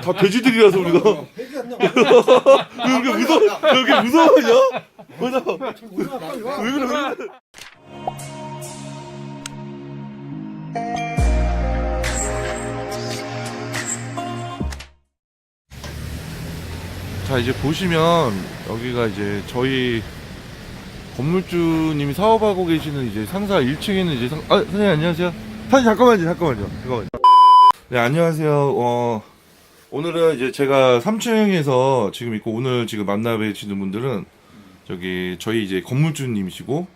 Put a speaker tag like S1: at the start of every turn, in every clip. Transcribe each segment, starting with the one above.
S1: 다 돼지들이라서 우리가
S2: 안 나와.
S1: 왜 이렇게 무서워 왜 이렇게 무서워하냐?
S2: 와.
S1: 왜 그래? 왜 그래? 자 이제 보시면 여기가 이제 저희 건물주님이 사업하고 계시는 이제 상사 1층에는 이제 상... 아 선생님 안녕하세요. 사장님 잠깐만요 잠깐만요 잠깐만요. 네 안녕하세요. 어 오늘은 이제 제가 3층에서 지금 있고 오늘 지금 만나 뵈시는 분들은 저기 저희 이제 건물주님이시고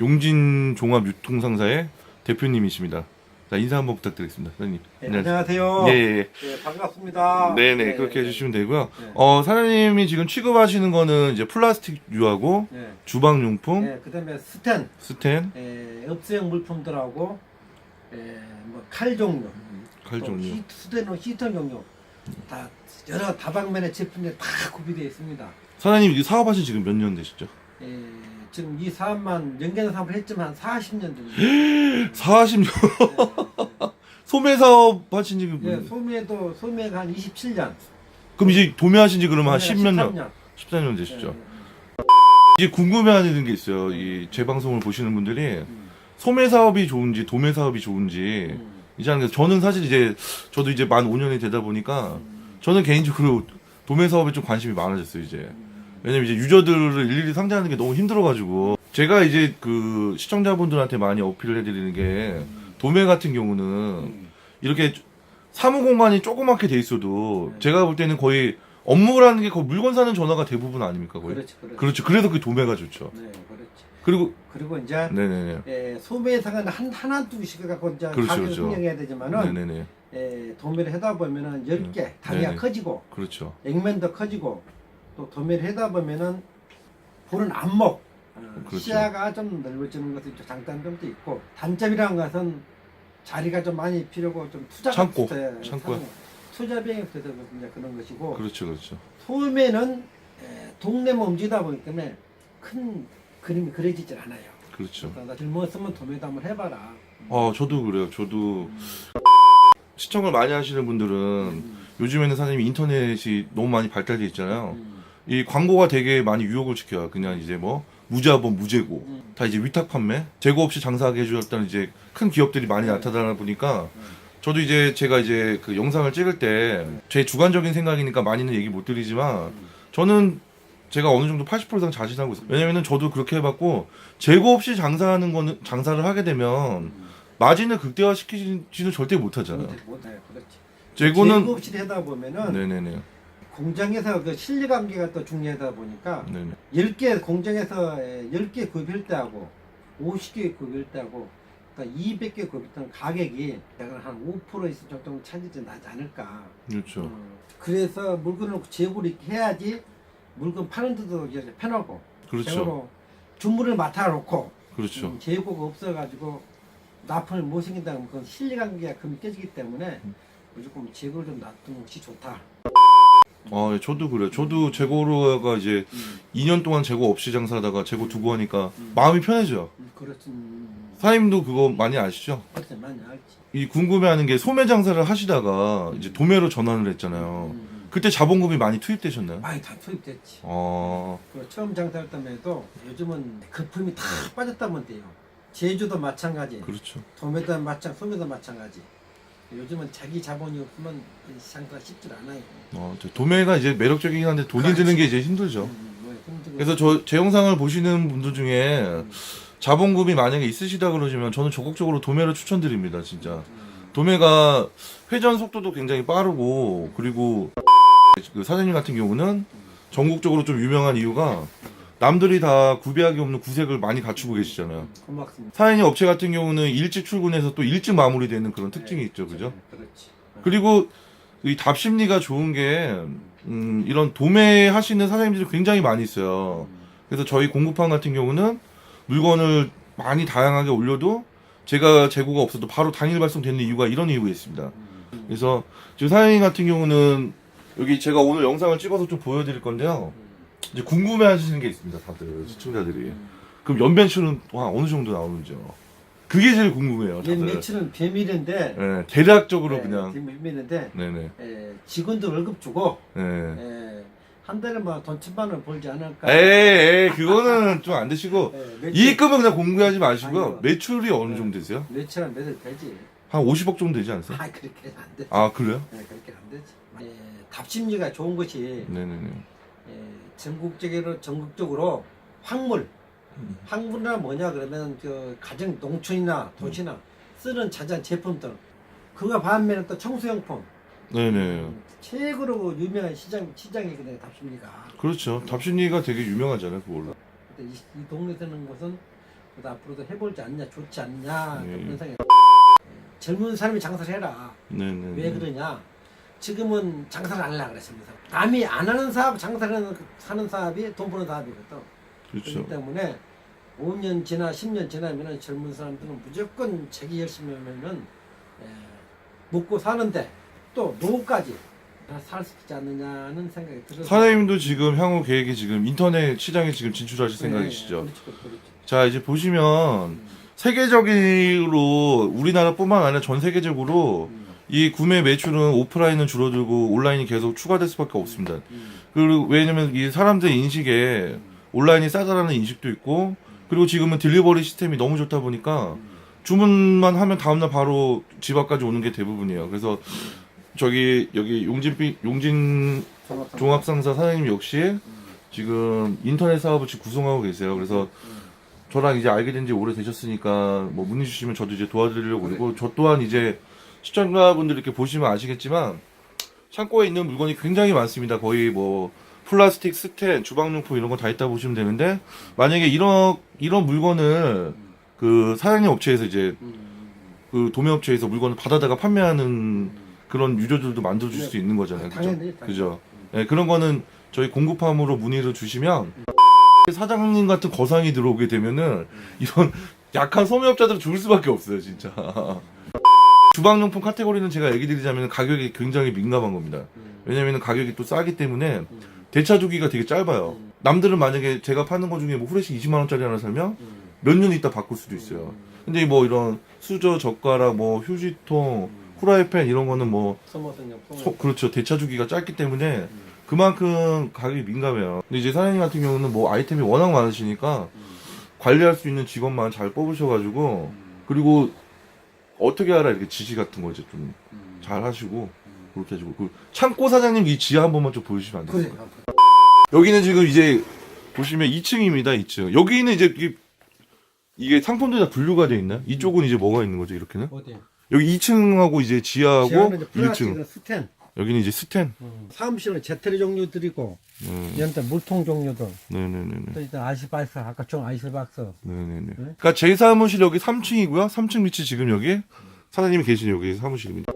S1: 용진 종합 유통상사의 대표님이십니다. 자 인사 한번 부탁드리겠습니다, 사장님.
S2: 네, 안녕하세요.
S1: 예, 예,
S2: 네, 반갑습니다.
S1: 예. 네네 그렇게 해주시면 되고요.
S2: 네.
S1: 어 사장님이 지금 취급하시는 거는 이제 플라스틱 유하고
S2: 네.
S1: 주방용품,
S2: 네, 그 다음에 스텐,
S1: 스텐,
S2: 에, 업소용 물품들하고 에, 뭐칼 종류,
S1: 칼
S2: 또
S1: 종류.
S2: 히- 스텐은 히터 종류 다 여러 다방면의 제품들이 다 구비되어 있습니다.
S1: 사장님 이게 사업하신 지금 몇 년 되시죠?
S2: 에, 지금 이 사업만 연계는 사업을 했지만 한 40년 정도.
S1: 40년 소매 사업 하신 지
S2: 예,
S1: 그
S2: 소매도 소매가 한 27년.
S1: 그럼 이제 도매하신 지 그러면 한 10몇 년,
S2: 13년.
S1: 14년 되시죠?
S2: 예,
S1: 이제 궁금해하는 게 있어요. 이 제 방송을 보시는 분들이
S2: 음,
S1: 소매 사업이 좋은지 도매 사업이 좋은지
S2: 음,
S1: 이제 하는 게 저는 사실 이제 저도 이제 만 5년이 되다 보니까
S2: 음,
S1: 저는 개인적으로 도매 사업에 좀 관심이 많아졌어요 이제
S2: 음.
S1: 왜냐면 이제 유저들을 일일이 상대하는 게 너무 힘들어가지고 제가 이제 그 시청자분들한테 많이 어필을 해드리는 게 도매 같은 경우는
S2: 음.
S1: 이렇게 사무 공간이 조그맣게 돼 있어도
S2: 네.
S1: 제가 볼 때는 거의 업무라는 게 거의 물건 사는 전화가 대부분 아닙니까 거의
S2: 그렇지, 그렇지.
S1: 그렇죠 그래서 그 도매가 좋죠
S2: 네, 그렇지.
S1: 그리고
S2: 그리고 이제
S1: 네네네
S2: 에, 소매상은 한 하나 두씩 갖고 이제
S1: 그렇죠,
S2: 가격을
S1: 그렇죠.
S2: 흥정해야 되지만은
S1: 네네네
S2: 에, 도매를 하다 보면은 10개 다리가
S1: 네네.
S2: 커지고
S1: 그렇죠
S2: 액면도 커지고 또 도매를 하다 보면은 보는 안목 어,
S1: 그렇죠.
S2: 시야가 좀 넓어지는 것이 좀 장단점도 있고 단점이라는 것은 자리가 좀 많이 필요고 좀 투자가
S1: 창고,
S2: 붙어야. 사는 투자 비용이 붙어서 이제 그런 것이고
S1: 그렇죠 그렇죠
S2: 소매는 에, 동네만 움직이다 보기 때문에 큰 그림이 그려지질 않아요.
S1: 그렇죠
S2: 그러니까 나 젊었으면 도매도 한번 해봐라.
S1: 아 저도 그래요 저도
S2: 음.
S1: 시청을 많이 하시는 분들은
S2: 음.
S1: 요즘에는 사장님 인터넷이 너무 많이 발달돼 있잖아요
S2: 음.
S1: 이 광고가 되게 많이 유혹을 시켜요 그냥 이제 뭐 무자본 무재고
S2: 음.
S1: 다 이제 위탁 판매 재고 없이 장사하게 해주었다는 이제 큰 기업들이 많이
S2: 네.
S1: 나타나다 보니까
S2: 음.
S1: 저도 이제 제가 이제 그 영상을 찍을 때 제 주관적인 생각이니까 많이는 얘기 못 드리지만
S2: 음.
S1: 저는 제가 어느 정도 80% 이상 자신하고 있어요. 왜냐면은 저도 그렇게 해봤고 재고 없이 장사하는 거는 장사를 하게 되면
S2: 음.
S1: 마진을 극대화 시키지는 절대 못하잖아요.
S2: 못해, 못해, 그렇지.
S1: 재고는
S2: 재고 없이 하다 보면은
S1: 네네네
S2: 공장에서 그 실리 관계가 또 중요하다 보니까
S1: 네네
S2: 10개 공장에서 10개 구입할 때하고 50개 구입할 때하고 그러니까 200개 구입할 때는 가격이 약간 한5% 이상 정도 차이지 나지 않을까.
S1: 그렇죠.
S2: 음, 그래서 물건을 재고를 해야지 물건 파는 데도 이제 편하고
S1: 그렇죠.
S2: 주문을 맡아놓고
S1: 그렇죠.
S2: 음, 재고가 없어가지고 납품을 못 생긴다면 그건 실리관계가 금이 깨지기 때문에
S1: 음.
S2: 무조건 재고를 좀 놔두는 것이 좋다.
S1: 아, 예, 저도 그래요. 저도 재고로가 이제
S2: 음,
S1: 2년 동안 재고 없이 장사하다가 재고 두고 하니까
S2: 음.
S1: 마음이 편해져요.
S2: 음, 그렇지. 음,
S1: 사장님도 그거 많이 아시죠?
S2: 그렇지 많이 알지.
S1: 이 궁금해하는 게 소매 장사를 하시다가 이제 도매로 전환을 했잖아요.
S2: 음, 음.
S1: 그때 자본금이 많이 투입되셨나요?
S2: 많이 다 투입됐지.
S1: 어,
S2: 그 처음 장사할 때에도 요즘은 거품이 다 빠졌다면 돼요. 제주도 마찬가지,
S1: 그렇죠.
S2: 도매도 마찬, 소매도 마찬가지. 요즘은 자기 자본이 없으면 장사가 쉽질 않아요.
S1: 어, 저 도매가 이제 매력적이긴 한데 돈이
S2: 그렇지.
S1: 드는 게 이제 힘들죠.
S2: 음, 뭐 힘들고.
S1: 그래서 저 제 영상을 보시는 분들 중에 자본금이 만약에 있으시다 그러시면 저는 적극적으로 도매를 추천드립니다, 진짜.
S2: 음,
S1: 도매가 회전 속도도 굉장히 빠르고 그리고 그 사장님 같은 경우는 전국적으로 좀 유명한 이유가 남들이 다 구비하기 없는 구색을 많이 갖추고 계시잖아요.
S2: 고맙습니다.
S1: 사장님 업체 같은 경우는 일찍 출근해서 또 일찍 마무리되는 그런 특징이 있죠, 그죠?
S2: 네, 그렇지.
S1: 그리고 이 답심리가 좋은 게 음, 이런 도매 하시는 사장님들이 굉장히 많이 있어요.
S2: 음,
S1: 그래서 저희 공급판 같은 경우는 물건을 많이 다양하게 올려도 제가 재고가 없어도 바로 당일 발송되는 이유가 이런 이유가 있습니다.
S2: 음,
S1: 그래서 지금 사장님 같은 경우는 여기 제가 오늘 영상을 찍어서 좀 보여드릴 건데요.
S2: 음,
S1: 이제 궁금해 하시는 게 있습니다, 다들 시청자들이.
S2: 음.
S1: 그럼 연변출은 와 어느 정도 나오는지요? 그게 제일 궁금해요.
S2: 연
S1: 다들.
S2: 매출은 비밀인데
S1: 예, 대략적으로
S2: 예,
S1: 그냥.
S2: 비밀인데
S1: 네네.
S2: 예, 직원들 월급 주고
S1: 예.
S2: 예, 한 달에 뭐 돈 천만 원 벌지 않을까.
S1: 에이, 에이, 그거는 좀 안 되시고.
S2: 예, 매출,
S1: 이익금은 그냥 공개하지 마시고요.
S2: 아니요.
S1: 매출이 어느
S2: 네.
S1: 정도 되세요?
S2: 매출은 몇억 되지.
S1: 한 50억 정도 되지 않으세요?
S2: 아 그렇게 안 되지.
S1: 아, 그래요?
S2: 예, 그렇게 안 되지. 예, 답심리가 좋은 것이
S1: 네네네.
S2: 예, 전국적으로 전국적으로 확물
S1: 음.
S2: 확물이란 뭐냐 그러면 그 가정 농촌이나 도시나 쓰는 자전 제품들 그거 반면에 또 청소용품
S1: 네네.
S2: 음, 최고로 유명한 시장 시장이거든요 답심리가
S1: 그렇죠. 답심리가 되게 유명하잖아요, 그걸로.
S2: 근데 이, 이 동네 사는 곳은 그래도 앞으로도 해볼지 않냐 좋지 않냐
S1: 네.
S2: 그런 생각 젊은 사람이 장사를 해라
S1: 네네.
S2: 왜 그러냐 지금은 장사를 안 하려고 그랬습니다 남이 안 하는 사업 장사를 하는, 하는 사업이 돈 버는 사업이거든
S1: 그렇죠.
S2: 그렇기 때문에 5년 지나 10년 지나면 젊은 사람들은 무조건 자기 열심히 하면 예, 먹고 사는데 또 노후까지 살 수 있지 않느냐는 생각이 들어서
S1: 사장님도 지금 향후 계획이 지금 인터넷 시장에 지금 진출하실 생각이시죠?
S2: 네, 그렇죠, 그렇죠.
S1: 자, 이제 보시면 세계적으로 우리나라뿐만 아니라 전 세계적으로
S2: 음,
S1: 이 구매 매출은 오프라인은 줄어들고 온라인이 계속 추가될 수밖에 없습니다.
S2: 음,
S1: 그리고 왜냐면 이 사람들 인식에 온라인이 싸다라는 인식도 있고 그리고 지금은 딜리버리 시스템이 너무 좋다 보니까
S2: 음.
S1: 주문만 하면 다음날 바로 집 앞까지 오는 게 대부분이에요. 그래서 저기 여기 용진 비- 용진
S2: 종합상-
S1: 종합상사 사장님 역시 지금 인터넷 사업을 지금 구성하고 계세요. 그래서
S2: 음.
S1: 저랑 이제 알게 된 지 오래 되셨으니까 뭐 문의 주시면 저도 이제 도와드리려고 그러고 저 또한 이제 시청자분들 이렇게 보시면 아시겠지만 창고에 있는 물건이 굉장히 많습니다. 거의 뭐 플라스틱 스텐, 주방용품 이런 거 다 있다 보시면 되는데 만약에 이런 이런 물건을 그 사장님 업체에서 이제
S2: 음,
S1: 그 도매 업체에서 물건을 받아다가 판매하는 그런 유저들도 만들어 줄 수 있는 거잖아요. 그죠?
S2: 당연히, 당연히.
S1: 그죠? 예, 그런 거는 저희 공급함으로 문의를 주시면 사장님 같은 거상이 들어오게 되면은 이런 약한 소매업자들은 죽을 수밖에 없어요, 진짜. 주방용품 카테고리는 제가 얘기 드리자면 가격이 굉장히 민감한 겁니다.
S2: 음,
S1: 왜냐면 가격이 또 싸기 때문에
S2: 음,
S1: 대차 주기가 되게 짧아요.
S2: 음.
S1: 남들은 만약에 제가 파는 거 중에 뭐 후레쉬 20만 원짜리 하나 사면
S2: 음,
S1: 몇년 있다 바꿀 수도 있어요. 근데 뭐 이런 수저, 젓가락, 뭐 휴지통, 후라이팬 이런 거는 뭐
S2: 소-
S1: 그렇죠 대차 주기가 짧기 때문에 그만큼 가격이 민감해요. 근데 이제 사장님 같은 경우는 뭐 아이템이 워낙 많으시니까 관리할 수 있는 직원만 잘 뽑으셔가지고 그리고 어떻게 알아 이렇게 지시 같은 거 이제 좀 잘 하시고 그렇게 해주고. 그 창고 사장님 이 지하 한 번만 좀 보여주시면 안
S2: 그래
S1: 될까요? 여기는 지금 이제 보시면 2층입니다 2층. 여기는 이제 이게, 이게 상품들이 다 분류가 돼 있나요? 이쪽은 이제 뭐가 있는 거죠 이렇게는?
S2: 어디
S1: 여기 2층하고 이제 지하하고
S2: 지하는 이제
S1: 1층.
S2: 플라스틱은 스텐
S1: 여기는 이제 스텐
S2: 사무실은 제트리 종류들이고
S1: 네.
S2: 얘한테 물통 종류들
S1: 네네네네.
S2: 또 일단 아이스박스 아까 좀 아이스박스
S1: 네네네. 그러니까 제 사무실 여기 3층이고요. 3층 밑이 지금 여기 사장님이 계신 여기 사무실입니다.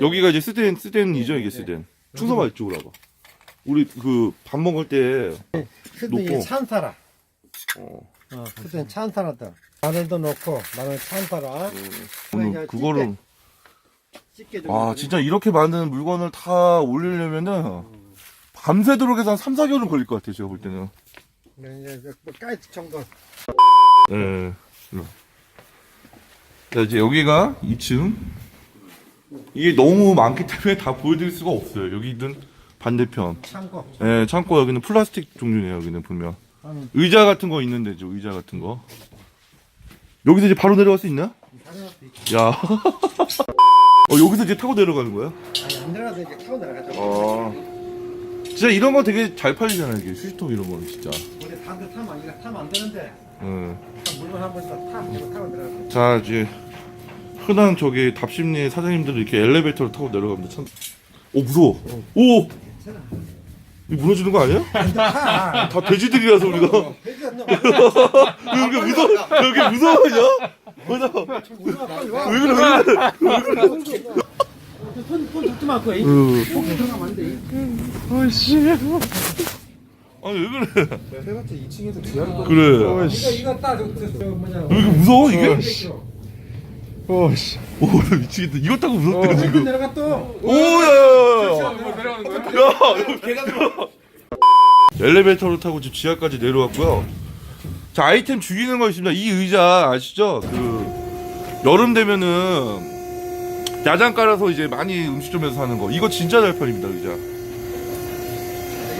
S1: 여기가 이제 스댄 스댄이죠 이게 스댄. 충서봐 이쪽으로 와봐. 우리 그 밥 먹을 때
S2: 그때
S1: 놓고.
S2: 찬사라
S1: 어,
S2: 어, 그때 찬사라다 마늘도 넣고 마늘 찬사라
S1: 오늘 그거를
S2: 씻게
S1: 좀아 진짜 이렇게 많은 물건을 다 올리려면은 밤새도록 해서 한 3, 4개월은 걸릴 것 같아요 제가 볼 때는.
S2: 네, 이제 뭐 까이트 정도
S1: 네. 자 이제 여기가 2층. 이게 너무 많기 때문에 다 보여드릴 수가 없어요. 여기는 반대편.
S2: 창고
S1: 예, 창고 여기는 플라스틱 종류네요. 여기는 보면
S2: 음.
S1: 의자 같은 거 있는데 죠 의자 같은 거. 여기서 이제 바로 내려갈 수 있나? 야. 어 여기서 이제 타고 내려가는 거야?
S2: 아니 안 들어가도 이제 타고 내려가죠
S1: 어. 진짜 이런 거 되게 잘 팔리잖아요. 이게 휴지통 이런 거는 진짜.
S2: 우리 다들 타면 이거 타면 안 되는데
S1: 예.
S2: 물건 한 번씩 타 이거 타고
S1: 자 이제 흔한 저기 답심리 사장님들은 이렇게 엘리베이터를 타고 내려갑니다. 참. 오 무서워. 오.
S2: 괜찮아
S1: 무너지는 거 아니야? 타다 돼지들이라서 우리가.
S2: 그러니까 너
S1: 여기 무서워. 무서워냐? 뭐냐?
S2: 우리가 빨리
S1: 와왜 그래? 왜 그래?
S2: 손, 손 잡지 마, 그거.
S1: 응.
S2: 폭이 들어가면 안 돼.
S1: 아니 왜 그래?
S2: 해봤자 2층에서 지하로
S1: 그래.
S2: 이거, 이거 딱, 저, 저, 저, 뭐냐.
S1: 왜 이렇게 무서워 이게?
S2: 오씨.
S1: 오 미치겠다. 이거 타고 무섭대
S2: 지금
S1: 지금. 오야 야야.
S2: 뭐 내려가는 거야?
S1: 야, 여기 계단 들어. 엘리베이터를 타고 집 지하까지 내려왔고요. 자 아이템 죽이는 거 있습니다. 이 의자 아시죠? 그 여름 되면은 야장 깔아서 이제 많이 음식점에서 사는 거. 이거 진짜 잘 팔립니다 의자.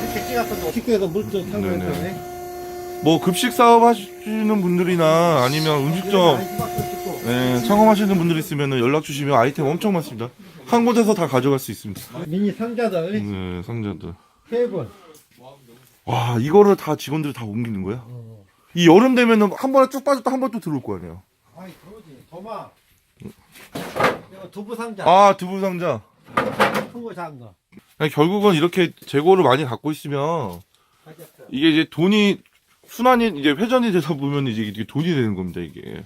S2: 이렇게 찍어서 식구에서 물좀 타고
S1: 네네.
S2: 했더니
S1: 뭐 급식 사업 하시는 분들이나 아니면 음식점 네, 창업하시는 분들 있으면 연락 주시면 아이템 엄청 많습니다. 한 곳에서 다 가져갈 수 있습니다.
S2: 미니 상자들
S1: 네, 상자들.
S2: 세 분.
S1: 와, 이거를 다 직원들이 다 옮기는 거야? 이 여름 되면은 한 번에 쭉 빠졌다 한 번 또 들어올 거 아니야.
S2: 아이 그러지. 도마. 이거 두부 상자.
S1: 아, 두부 상자.
S2: 큰 거 작은 거.
S1: 아니, 결국은 이렇게 재고를 많이 갖고 있으면. 이게 이제 돈이 순환이 이제 회전이 되다 보면 이제 이게 돈이 되는 겁니다, 이게.